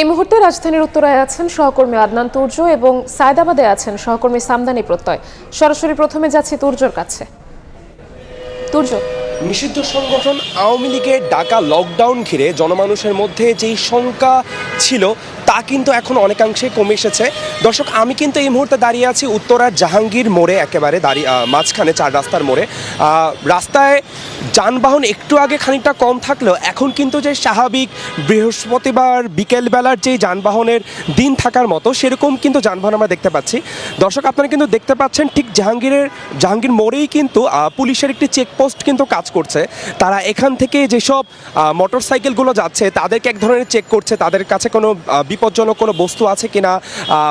এই মুহূর্তে রাজধানীর উত্তরায় আছেন সহকর্মী আদনান তুর্য এবং সায়দাবাদে আছেন সহকর্মী সামদানি প্রত্যয়। সরাসরি প্রথমে যাচ্ছি তুর্যর কাছে। তুর্য। নিষিদ্ধ সংগঠন আওয়ামী লীগের ডাকা লকডাউন ঘিরে জনমানুষের মধ্যে যেই শঙ্কা ছিল, তা কিন্তু এখন অনেকাংশে কমে এসেছে। দর্শক, আমি কিন্তু এই মুহূর্তে দাঁড়িয়ে আছি উত্তরার জাহাঙ্গীর মোড়ে, একেবারে দাঁড়িয়ে মাঝখানে চার রাস্তার মোড়ে। রাস্তায় যানবাহন একটু আগে খানিকটা কম থাকলেও এখন কিন্তু যে স্বাভাবিক বৃহস্পতিবার বিকেলবেলার যে যানবাহনের দিন থাকার মতো, সেরকম কিন্তু যানবাহন আমরা দেখতে পাচ্ছি। দর্শক, আপনারা কিন্তু দেখতে পাচ্ছেন ঠিক জাহাঙ্গীরের, জাহাঙ্গীর মোড়েই কিন্তু পুলিশের একটি চেকপোস্ট কিন্তু কাজ করছে, তারা এখান থেকে যেসব মোটর সাইকেলগুলো যাচ্ছে, তাদেরকে এক ধরনের চেক করছে, তাদের কাছে কোনো বিপজ্জনক কোনো বস্তু আছে কিনা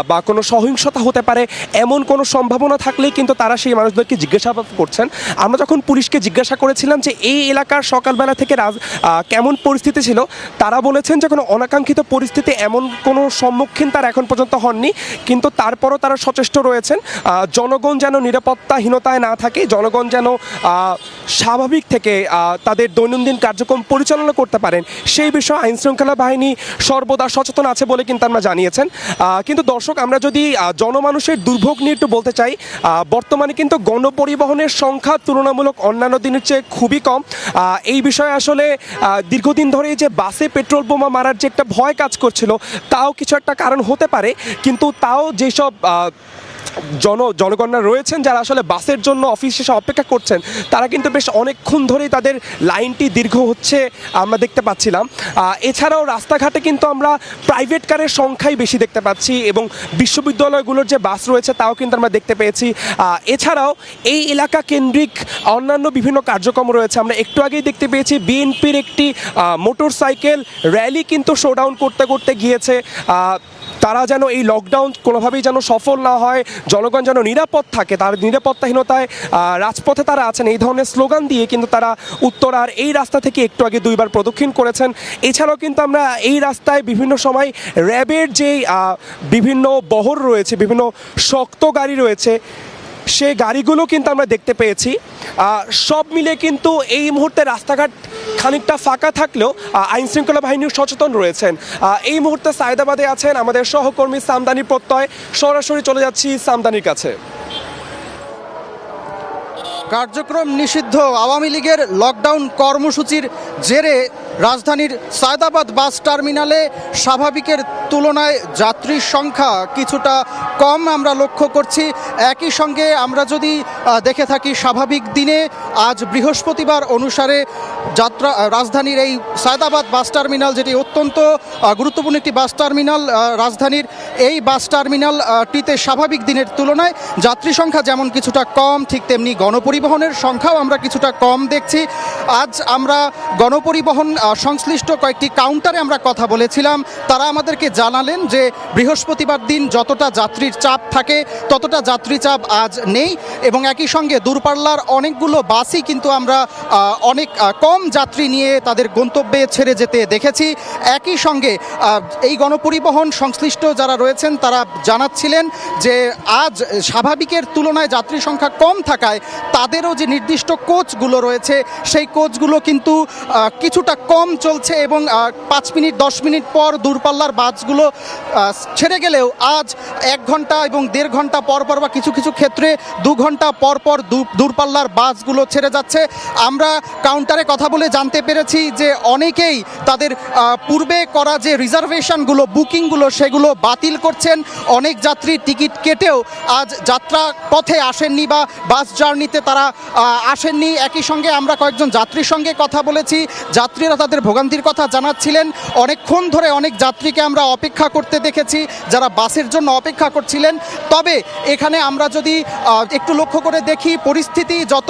বা কোনো সহিংসতা হতে পারে, এমন কোনো সম্ভাবনা থাকলেই কিন্তু তারা সেই মানুষদেরকে জিজ্ঞাসাবাদ করছেন। আমরা যখন পুলিশকে জিজ্ঞাসা করেছিলাম যে এই এলাকার সকালবেলা থেকে রাজ কেমন পরিস্থিতি ছিল, তারা বলেছেন যে কোনো অনাকাঙ্ক্ষিত পরিস্থিতি এমন কোনো সম্মুখীন তারা এখন পর্যন্ত হননি, কিন্তু তারপরও তারা সচেষ্ট রয়েছেন। জনগণ যেন নিরাপত্তাহীনতায় না থাকে, জনগণ যেন স্বাভাবিক থেকে তাদের দৈনন্দিন কার্যক্রম পরিচালনা করতে পারেন। সেই বিষয়ে আইন শৃঙ্খলা বাহিনী সর্বদা সচেতন আছে বলে কিন্তু আমরা জানিয়েছেন। কিন্তু দর্শক, আমরা যদি জনমানুষের দুর্ভোগ নিয়ে একটু বলতে চাই বর্তমানে কিন্তু গণপরিবহনের সংখ্যা তুলনামূলক অন্যান্য দিনের চেয়ে খুবই কম। এই বিষয়ে আসলে দীর্ঘদিন ধরে যে বাসে পেট্রোল বোমা মারার যে একটা ভয় কাজ করছিল, তাও কিছু একটা কারণ হতে পারে। কিন্তু তাও যেসব জন জনগণরা রয়েছেন যারা আসলে বাসের জন্য অফিস শেষে অপেক্ষা করছেন, তারা কিন্তু বেশ অনেকক্ষণ ধরেই তাদের লাইনটি দীর্ঘ হচ্ছে আমরা দেখতে পাচ্ছিলাম। এছাড়াও রাস্তাঘাটে কিন্তু আমরা প্রাইভেট কারের সংখ্যাই বেশি দেখতে পাচ্ছি এবং বিশ্ববিদ্যালয়গুলোর যে বাস রয়েছে তাও কিন্তু আমরা দেখতে পেয়েছি। এছাড়াও এই এলাকা কেন্দ্রিক অন্যান্য বিভিন্ন কার্যক্রম রয়েছে, আমরা একটু আগেই দেখতে পেয়েছি বিএনপির একটি মোটর সাইকেল র্যালি কিন্তু শোডাউন করতে করতে গিয়েছে। তারা যেন এই লকডাউন কোনোভাবেই যেন সফল না হয়, জনগণ যেন নিরাপদ থাকে, তার নিরাপত্তাহীনতায় রাজপথে তারা আছেন, এই ধরনের স্লোগান দিয়ে কিন্তু তারা উত্তরার এই রাস্তা থেকে একটু আগে দুইবার প্রদক্ষিণ করেছেন। এছাড়াও কিন্তু আমরা এই রাস্তায় বিভিন্ন সময় র্যাবের যেই বিভিন্ন বহর রয়েছে, বিভিন্ন শক্ত গাড়ি রয়েছে সেই গাড়িগুলো কিন্তু আমরা দেখতে পেয়েছি। সব মিলে কিন্তু এই মুহূর্তে রাস্তাঘাট খানিকটা ফাঁকা থাকলেও আইন শৃঙ্খলা বাহিনীর সচেতন রয়েছেন। এই মুহূর্তে সায়দাবাদে আছেন আমাদের সহকর্মী সামদানি প্রত্যয়। সরাসরি চলে যাচ্ছি সামদানির কাছে। কার্যক্রম নিষিদ্ধ। আওয়ামী লীগের লকডাউন কর্মসূচির জেরে রাজধানীর সায়দাবাদ বাস টার্মিনালে স্বাভাবিকের তুলনায় যাত্রীর সংখ্যা কিছুটা কম আমরা লক্ষ্য করছি। একই সঙ্গে আমরা যদি দেখে থাকি স্বাভাবিক দিনে, আজ বৃহস্পতিবার অনুসারে যাত্রা রাজধানীর এই সায়দাবাদ বাস টার্মিনাল যেটি অত্যন্ত গুরুত্বপূর্ণ একটি বাস টার্মিনাল রাজধানীর এই বাস টার্মিনালটিতে স্বাভাবিক দিনের তুলনায় যাত্রী সংখ্যা যেমন কিছুটা কম, ঠিক তেমনি গণপরিবহনের সংখ্যাও আমরা কিছুটা কম দেখছি। আজ আমরা গণপরিবহন সংশ্লিষ্ট কয়েকটি কাউন্টারে আমরা কথা বলেছিলাম। তারা আমাদেরকে জানালেন যে বৃহস্পতিবার দিন যতটা যাত্রীর চাপ থাকে, ততটা যাত্রী চাপ আজ নেই এবং একই সঙ্গে দূরপাল্লার অনেকগুলো বাসই কিন্তু আমরা অনেক কম যাত্রী নিয়ে তাদের গন্তব্যে ছেড়ে যেতে দেখেছি। একই সঙ্গে এই গণপরিবহন সংশ্লিষ্ট যারা রয়েছেন, তারা জানাচ্ছিলেন যে আজ স্বাভাবিকের তুলনায় যাত্রী সংখ্যা কম থাকায় তাদেরও যে নির্দিষ্ট কোচগুলো রয়েছে, সেই কোচগুলো কিন্তু কিছুটা কম চলছে এবং পাঁচ মিনিট, দশ মিনিট পর দূরপাল্লার বাসগুলো ছেড়ে গেলেও আজ এক ঘণ্টা এবং দেড় ঘণ্টা পর পর বা কিছু কিছু ক্ষেত্রে দু ঘণ্টা পর পর দূর- দূরপাল্লার বাসগুলো ছেড়ে যাচ্ছে। আমরা কাউন্টারে কথা বলে জানতে পেরেছি যে অনেকেই তাদের পূর্বে করা যে রিজার্ভেশনগুলো বুকিংগুলো সেগুলো বাতিল করছেন। অনেক যাত্রী টিকিট কেটেও আজ যাত্রা পথে আসেননি বা বাস জার্নিতে তারা আসেননি। একই সঙ্গে আমরা কয়েকজন যাত্রীর সঙ্গে কথা বলেছি। যাত্রীরা তাদের ভোগান্তির কথা জানাচ্ছিলেন। অনেকক্ষণ ধরে অনেক যাত্রীকে আমরা অপেক্ষা করতে দেখেছি, যারা বাসের জন্য অপেক্ষা করছিলেন। তবে এখানে আমরা যদি একটু লক্ষ্য করে দেখি, পরিস্থিতি যত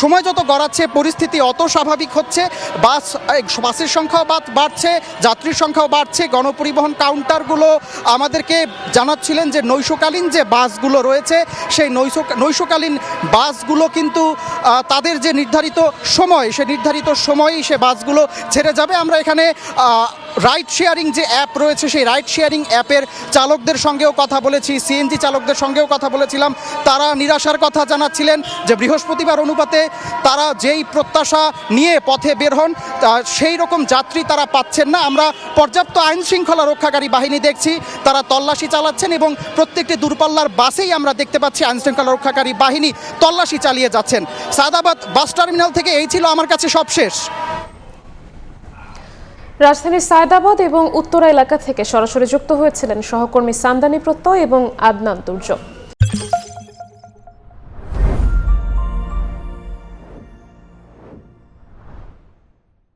সময় যত গড়াচ্ছে, পরিস্থিতি অত স্বাভাবিক হচ্ছে। বাস বাসের সংখ্যাও বাড়ছে, যাত্রীর সংখ্যাও বাড়ছে। গণপরিবহন কাউন্টারগুলো আমাদেরকে জানাচ্ছিলেন যে নৈশকালীন যে বাসগুলো রয়েছে, সেই নৈশ, নৈশকালীন বাসগুলো কিন্তু তাদের যে নির্ধারিত সময়, সে নির্ধারিত সময়ই সে বাসগুলো ছেড়ে যাবে। আমরা এখানে রাইড শেয়ারিং যে অ্যাপ রয়েছে, সেই রাইড শেয়ারিং অ্যাপের চালকদের সঙ্গেও কথা বলেছি সিএনজি চালকদের সঙ্গেও কথা বলেছিলাম। তারা নিরাশার কথা জানাচ্ছিলেন যে বৃহস্পতিবার অনুপাতে তারা যেই প্রত্যাশা নিয়ে পথে বের হন সেই রকম যাত্রী তারা পাচ্ছেন না। আমরা পর্যাপ্ত আইন শৃঙ্খলা রক্ষাকারী বাহিনী দেখছি, তারা তল্লাশি চালাচ্ছেন এবং প্রত্যেকটি দূরপাল্লার বাসেই আমরা দেখতে পাচ্ছি আইন শৃঙ্খলা রক্ষাকারী বাহিনী তল্লাশি চালিয়ে যাচ্ছেন। সাদাবাদ বাস টার্মিনাল থেকে এই ছিল আমার কাছে সব শেষ রাজধানীর সায়দাবাদ এবং উত্তরা এলাকা থেকে সরাসরি যুক্ত হয়েছিলেন সহকর্মী সান্দানি প্রত্যয় এবং আদনান তুর্য